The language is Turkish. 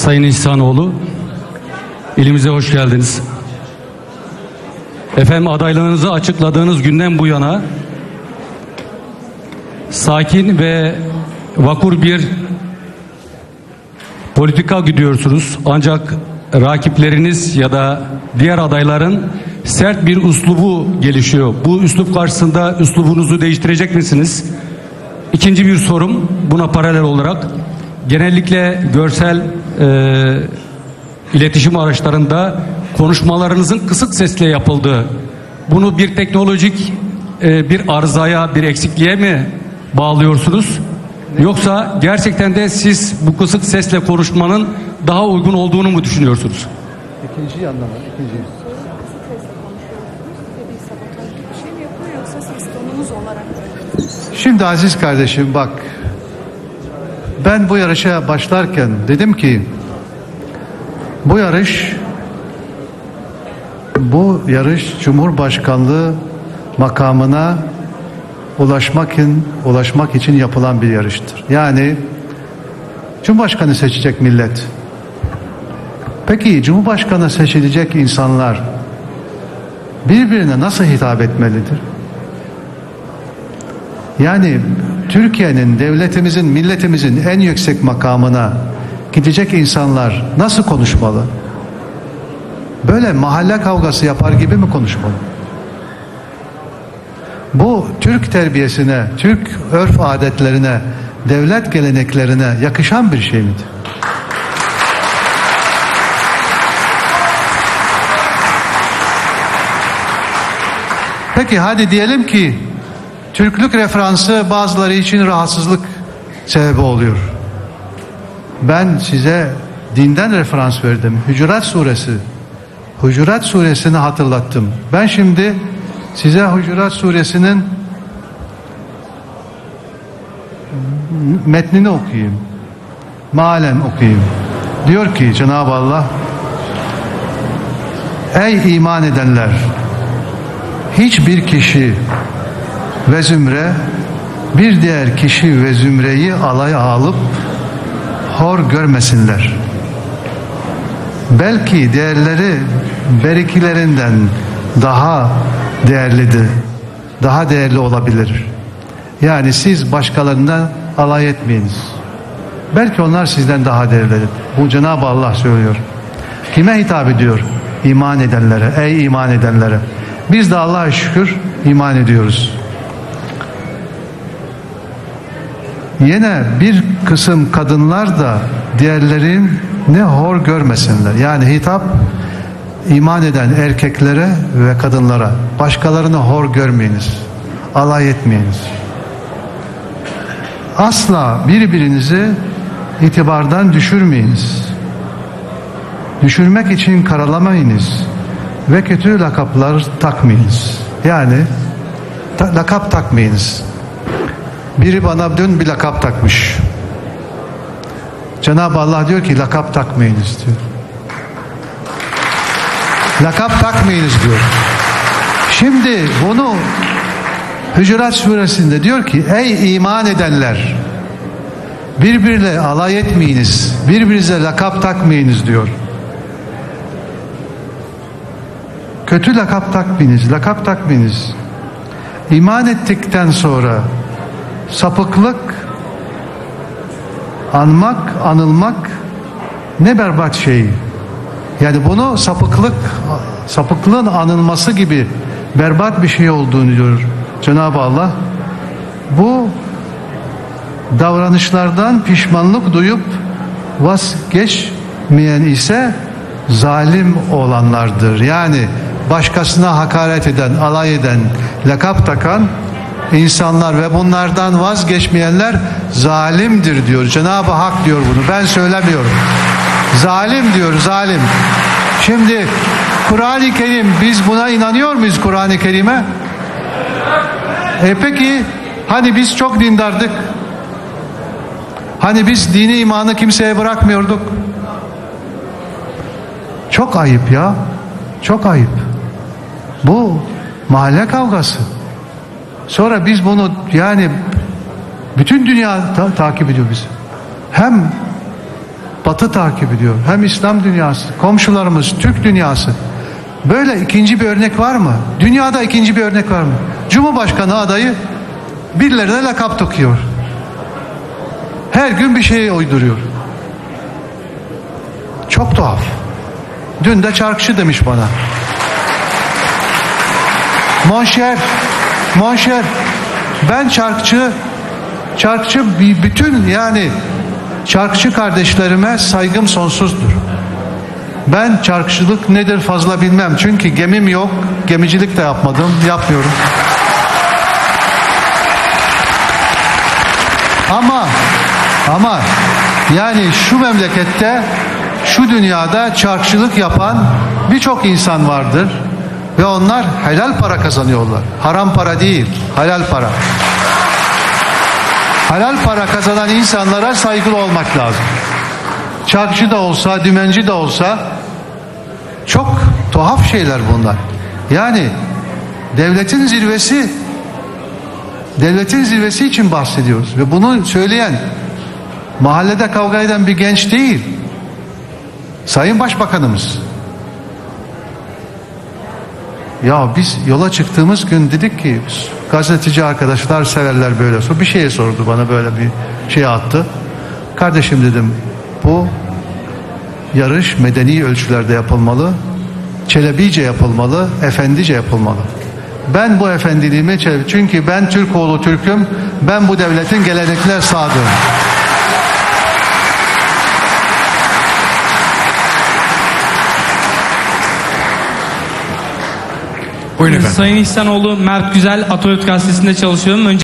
Sayın İhsanoğlu, ilimize hoş geldiniz. Efendim adaylığınızı açıkladığınız günden bu yana sakin ve vakur bir politika gidiyorsunuz. Ancak rakipleriniz ya da diğer adayların sert bir üslubu gelişiyor. Bu üslup karşısında üslubunuzu değiştirecek misiniz? İkinci bir sorum buna paralel olarak genellikle görsel e, iletişim araçlarında konuşmalarınızın kısık sesle yapıldığı bunu bir teknolojik e, bir arızaya bir eksikliğe mi bağlıyorsunuz? Yoksa gerçekten de siz bu kısık sesle konuşmanın daha uygun olduğunu mu düşünüyorsunuz? İkinciyi anlamadım. İkinciyi. bir sabotaj gibi bir mi yapıyor yoksa ses tonunuz olarak mı? Şimdi aziz kardeşim bak. Ben bu yarışa başlarken dedim ki bu yarış bu yarış Cumhurbaşkanlığı makamına ulaşmak için, ulaşmak için yapılan bir yarıştır. Yani Cumhurbaşkanı seçecek millet. Peki Cumhurbaşkanı seçilecek insanlar birbirine nasıl hitap etmelidir? Yani Türkiye'nin, devletimizin, milletimizin en yüksek makamına gidecek insanlar nasıl konuşmalı? Böyle mahalle kavgası yapar gibi mi konuşmalı? Bu Türk terbiyesine, Türk örf adetlerine, devlet geleneklerine yakışan bir şey midir? Peki hadi diyelim ki Türklük referansı bazıları için rahatsızlık sebebi oluyor. Ben size dinden referans verdim. Hucurat suresi. Hucurat suresini hatırlattım. Ben şimdi size Hucurat suresinin metnini okuyayım. Malen okuyayım. Diyor ki Cenab-ı Allah Ey iman edenler hiçbir kişi ve zümre bir diğer kişi ve zümreyi alaya alıp hor görmesinler. Belki değerleri berikilerinden daha değerlidir. Daha değerli olabilir. Yani siz başkalarından alay etmeyiniz. Belki onlar sizden daha değerlidir. Bu Cenab-ı Allah söylüyor. Kime hitap ediyor? İman edenlere. Ey iman edenlere. Biz de Allah'a şükür iman ediyoruz. Yine bir kısım kadınlar da diğerlerin ne hor görmesinler. Yani hitap iman eden erkeklere ve kadınlara başkalarını hor görmeyiniz. Alay etmeyiniz. Asla birbirinizi itibardan düşürmeyiniz. Düşürmek için karalamayınız ve kötü lakaplar takmayınız. Yani ta- lakap takmayınız. Biri bana dün bir lakap takmış. Cenab-ı Allah diyor ki lakap takmayınız diyor. Lakap takmayınız diyor. Şimdi bunu Hücurat suresinde diyor ki ey iman edenler birbirle alay etmeyiniz, birbirinize lakap takmayınız diyor. Kötü lakap takmayınız, lakap takmayınız. İman ettikten sonra sapıklık, anmak, anılmak ne berbat şey. Yani bunu sapıklık, sapıklığın anılması gibi berbat bir şey olduğunu diyor Cenab-ı Allah. Bu davranışlardan pişmanlık duyup vazgeçmeyen ise zalim olanlardır. Yani başkasına hakaret eden, alay eden, lakap takan insanlar ve bunlardan vazgeçmeyenler zalimdir diyor. Cenab-ı Hak diyor bunu. Ben söylemiyorum. Zalim diyor, zalim. Şimdi Kur'an-ı Kerim biz buna inanıyor muyuz Kur'an-ı Kerim'e? E peki hani biz çok dindardık. Hani biz dini imanı kimseye bırakmıyorduk. Çok ayıp ya. Çok ayıp. Bu mahalle kavgası. Sonra biz bunu yani bütün dünya ta- takip ediyor bizi. Hem Batı takip ediyor. Hem İslam dünyası, komşularımız, Türk dünyası. Böyle ikinci bir örnek var mı? Dünyada ikinci bir örnek var mı? Cumhurbaşkanı adayı birilerine lakap takıyor. Her gün bir şey uyduruyor. Çok tuhaf. Dün de çarkçı demiş bana. Monşer, monşer. Ben çarkçı, çarkçı bütün yani çarkçı kardeşlerime saygım sonsuzdur. Ben çarkçılık nedir fazla bilmem. Çünkü gemim yok. Gemicilik de yapmadım. Yapmıyorum. Ama ama yani şu memlekette şu dünyada çarkçılık yapan birçok insan vardır ve onlar helal para kazanıyorlar. Haram para değil, helal para. Helal para kazanan insanlara saygılı olmak lazım. Çarkçı da olsa, dümenci de olsa çok tuhaf şeyler bunlar. Yani devletin zirvesi devletin zirvesi için bahsediyoruz ve bunu söyleyen mahallede kavga eden bir genç değil. Sayın Başbakanımız. Ya biz yola çıktığımız gün dedik ki gazeteci arkadaşlar severler böyle sor. Bir şeye sordu bana böyle bir şey attı. Kardeşim dedim bu yarış medeni ölçülerde yapılmalı. Çelebice yapılmalı, efendice yapılmalı. Ben bu efendiliğimi çele- çünkü ben Türk oğlu Türk'üm. Ben bu devletin gelenekler sadığım. Buyurun efendim. Sayın İhsanoğlu Mert Güzel Atatürk Gazetesi'nde çalışıyorum. Önce